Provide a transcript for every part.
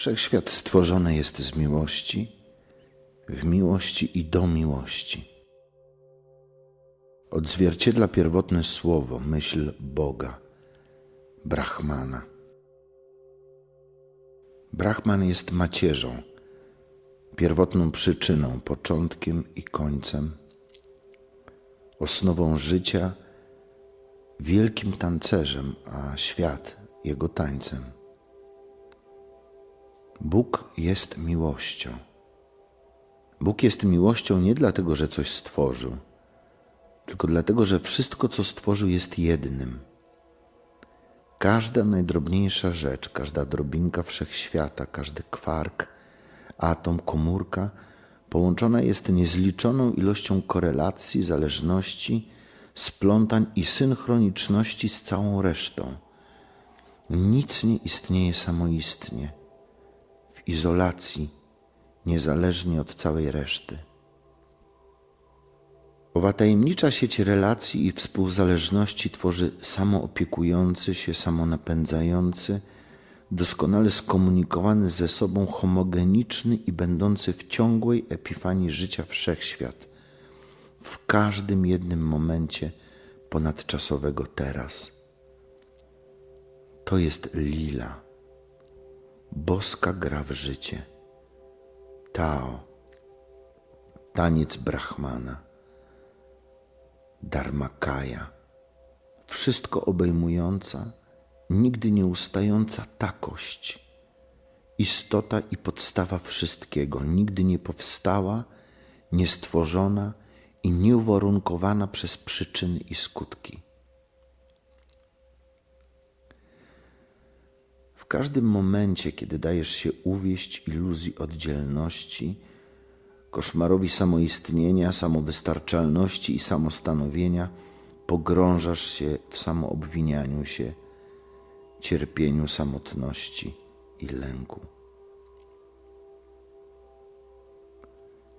Wszechświat stworzony jest z miłości, w miłości i do miłości. Odzwierciedla pierwotne słowo, myśl Boga, Brahmana. Brahman jest macierzą, pierwotną przyczyną, początkiem i końcem, osnową życia, wielkim tancerzem, a świat jego tańcem. Bóg jest miłością. Bóg jest miłością nie dlatego, że coś stworzył, tylko dlatego, że wszystko, co stworzył, jest jednym. Każda najdrobniejsza rzecz, każda drobinka wszechświata, każdy kwark, atom, komórka połączona jest niezliczoną ilością korelacji, zależności, splątań i synchroniczności z całą resztą. Nic nie istnieje samoistnie, w izolacji, niezależnie od całej reszty. Owa tajemnicza sieć relacji i współzależności tworzy samoopiekujący się, samonapędzający, doskonale skomunikowany ze sobą homogeniczny i będący w ciągłej epifanii życia wszechświat, w każdym jednym momencie ponadczasowego teraz. To jest lila, boska gra w życie, Tao, taniec Brahmana, Dharmakaya, wszystko obejmująca, nigdy nieustająca takość, istota i podstawa wszystkiego, nigdy nie powstała, niestworzona i nieuwarunkowana przez przyczyny i skutki. Każdym momencie, kiedy dajesz się uwieść iluzji oddzielności, koszmarowi samoistnienia, samowystarczalności i samostanowienia, pogrążasz się w samoobwinianiu się, cierpieniu samotności i lęku.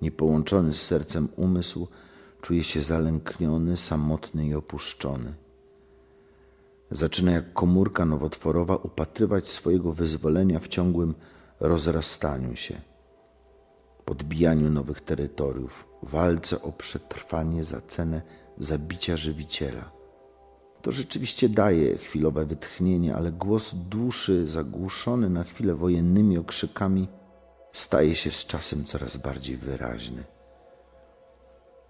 Niepołączony z sercem umysł czuje się zalękniony, samotny i opuszczony. Zaczyna jak komórka nowotworowa upatrywać swojego wyzwolenia w ciągłym rozrastaniu się, podbijaniu nowych terytoriów, walce o przetrwanie za cenę zabicia żywiciela. To rzeczywiście daje chwilowe wytchnienie, ale głos duszy, zagłuszony na chwilę wojennymi okrzykami, staje się z czasem coraz bardziej wyraźny.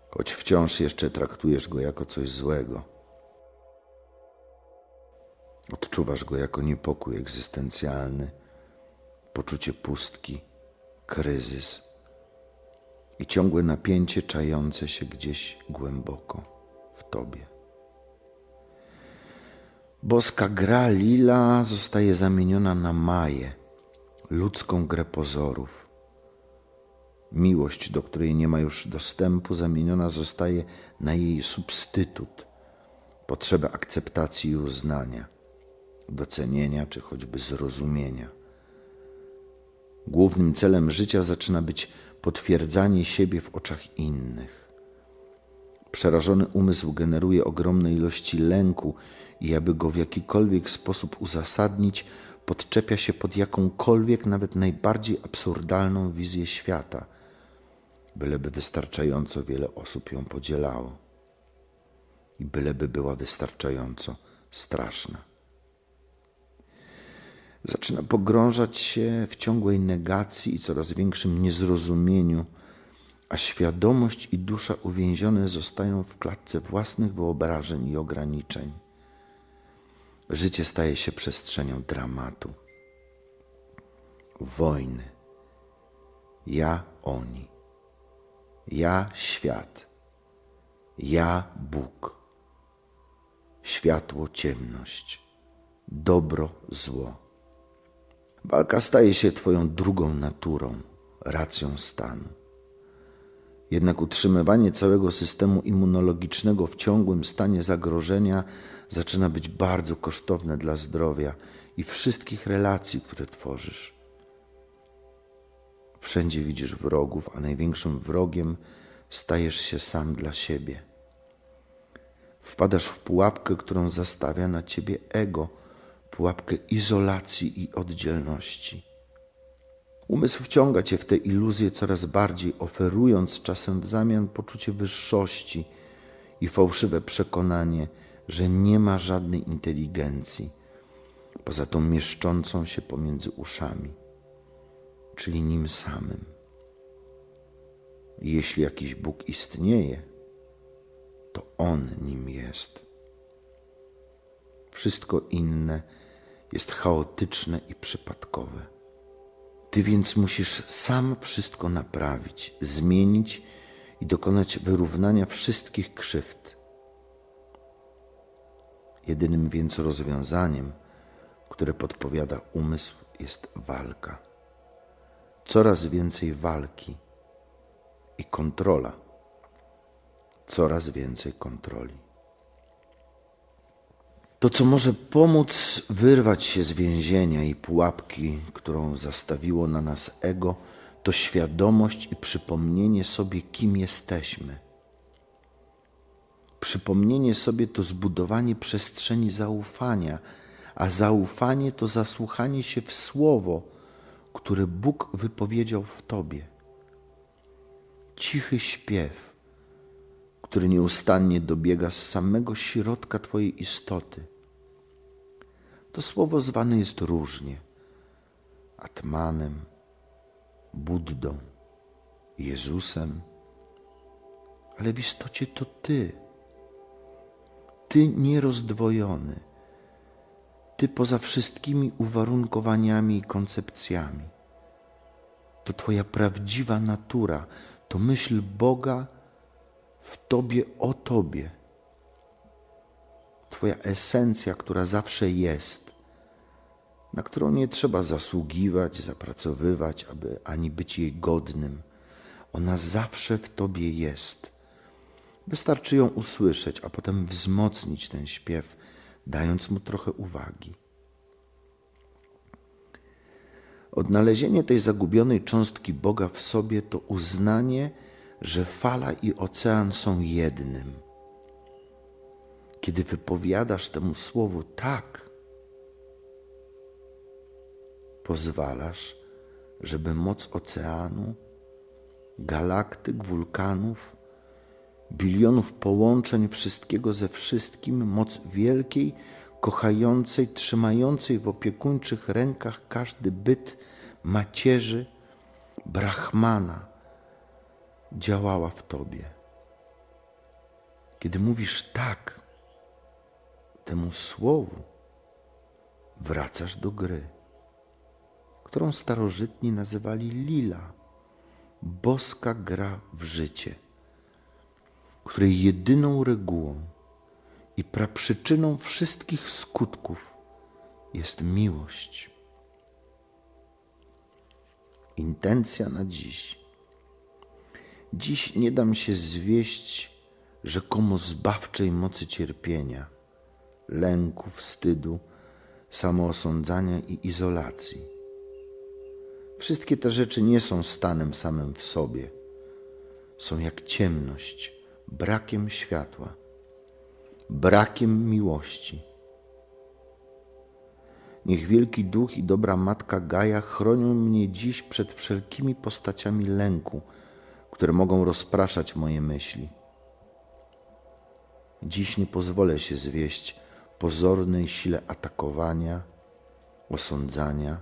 Choć wciąż jeszcze traktujesz go jako coś złego. Odczuwasz go jako niepokój egzystencjalny, poczucie pustki, kryzys i ciągłe napięcie czające się gdzieś głęboko w tobie. Boska gra lila zostaje zamieniona na maję, ludzką grę pozorów. Miłość, do której nie ma już dostępu, zamieniona zostaje na jej substytut, potrzebę akceptacji i uznania, docenienia czy choćby zrozumienia. Głównym celem życia zaczyna być potwierdzanie siebie w oczach innych. Przerażony umysł generuje ogromne ilości lęku i aby go w jakikolwiek sposób uzasadnić, podczepia się pod jakąkolwiek, nawet najbardziej absurdalną wizję świata, byleby wystarczająco wiele osób ją podzielało i byleby była wystarczająco straszna. Zaczyna pogrążać się w ciągłej negacji i coraz większym niezrozumieniu, a świadomość i dusza uwięzione zostają w klatce własnych wyobrażeń i ograniczeń. Życie staje się przestrzenią dramatu, wojny. Ja, oni. Ja, świat. Ja, Bóg. Światło, ciemność. Dobro, zło. Walka staje się Twoją drugą naturą, racją stanu. Jednak utrzymywanie całego systemu immunologicznego w ciągłym stanie zagrożenia zaczyna być bardzo kosztowne dla zdrowia i wszystkich relacji, które tworzysz. Wszędzie widzisz wrogów, a największym wrogiem stajesz się sam dla siebie. Wpadasz w pułapkę, którą zastawia na ciebie ego, pułapkę izolacji i oddzielności. Umysł wciąga cię w te iluzje coraz bardziej, oferując czasem w zamian poczucie wyższości i fałszywe przekonanie, że nie ma żadnej inteligencji poza tą mieszczącą się pomiędzy uszami, czyli nim samym. Jeśli jakiś Bóg istnieje, to On nim jest. Wszystko inne jest chaotyczne i przypadkowe. Ty więc musisz sam wszystko naprawić, zmienić i dokonać wyrównania wszystkich krzywd. Jedynym więc rozwiązaniem, które podpowiada umysł, jest walka. Coraz więcej walki i kontrola. Coraz więcej kontroli. To, co może pomóc wyrwać się z więzienia i pułapki, którą zastawiło na nas ego, to świadomość i przypomnienie sobie, kim jesteśmy. Przypomnienie sobie to zbudowanie przestrzeni zaufania, a zaufanie to zasłuchanie się w słowo, które Bóg wypowiedział w Tobie. Cichy śpiew, który nieustannie dobiega z samego środka Twojej istoty. To słowo zwane jest różnie Atmanem, Buddą, Jezusem, ale w istocie to Ty. Ty nierozdwojony, Ty poza wszystkimi uwarunkowaniami i koncepcjami. To Twoja prawdziwa natura, to myśl Boga w Tobie o Tobie. Twoja esencja, która zawsze jest, na którą nie trzeba zasługiwać, zapracowywać, aby ani być jej godnym. Ona zawsze w Tobie jest. Wystarczy ją usłyszeć, a potem wzmocnić ten śpiew, dając mu trochę uwagi. Odnalezienie tej zagubionej cząstki Boga w sobie to uznanie, że fala i ocean są jednym. Kiedy wypowiadasz temu słowu tak, pozwalasz, żeby moc oceanu, galaktyk, wulkanów, bilionów połączeń wszystkiego ze wszystkim, moc wielkiej, kochającej, trzymającej w opiekuńczych rękach każdy byt macierzy, Brahmana działała w Tobie. Kiedy mówisz tak temu słowu, wracasz do gry, którą starożytni nazywali lila, boska gra w życie, której jedyną regułą i praprzyczyną wszystkich skutków jest miłość. Intencja na dziś. Dziś nie dam się zwieść rzekomo zbawczej mocy cierpienia, lęku, wstydu, samoosądzania i izolacji. Wszystkie te rzeczy nie są stanem samym w sobie. Są jak ciemność, brakiem światła, brakiem miłości. Niech wielki duch i dobra matka Gaja chronią mnie dziś przed wszelkimi postaciami lęku, które mogą rozpraszać moje myśli. Dziś nie pozwolę się zwieść pozornej sile atakowania, osądzania,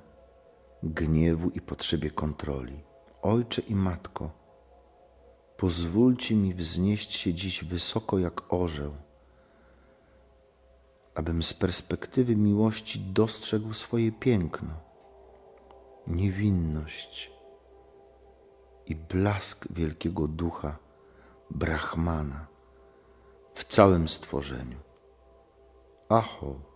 gniewu i potrzebie kontroli. Ojcze i matko, pozwólcie mi wznieść się dziś wysoko jak orzeł, abym z perspektywy miłości dostrzegł swoje piękno, niewinność i blask wielkiego ducha Brahmana w całym stworzeniu. Aho.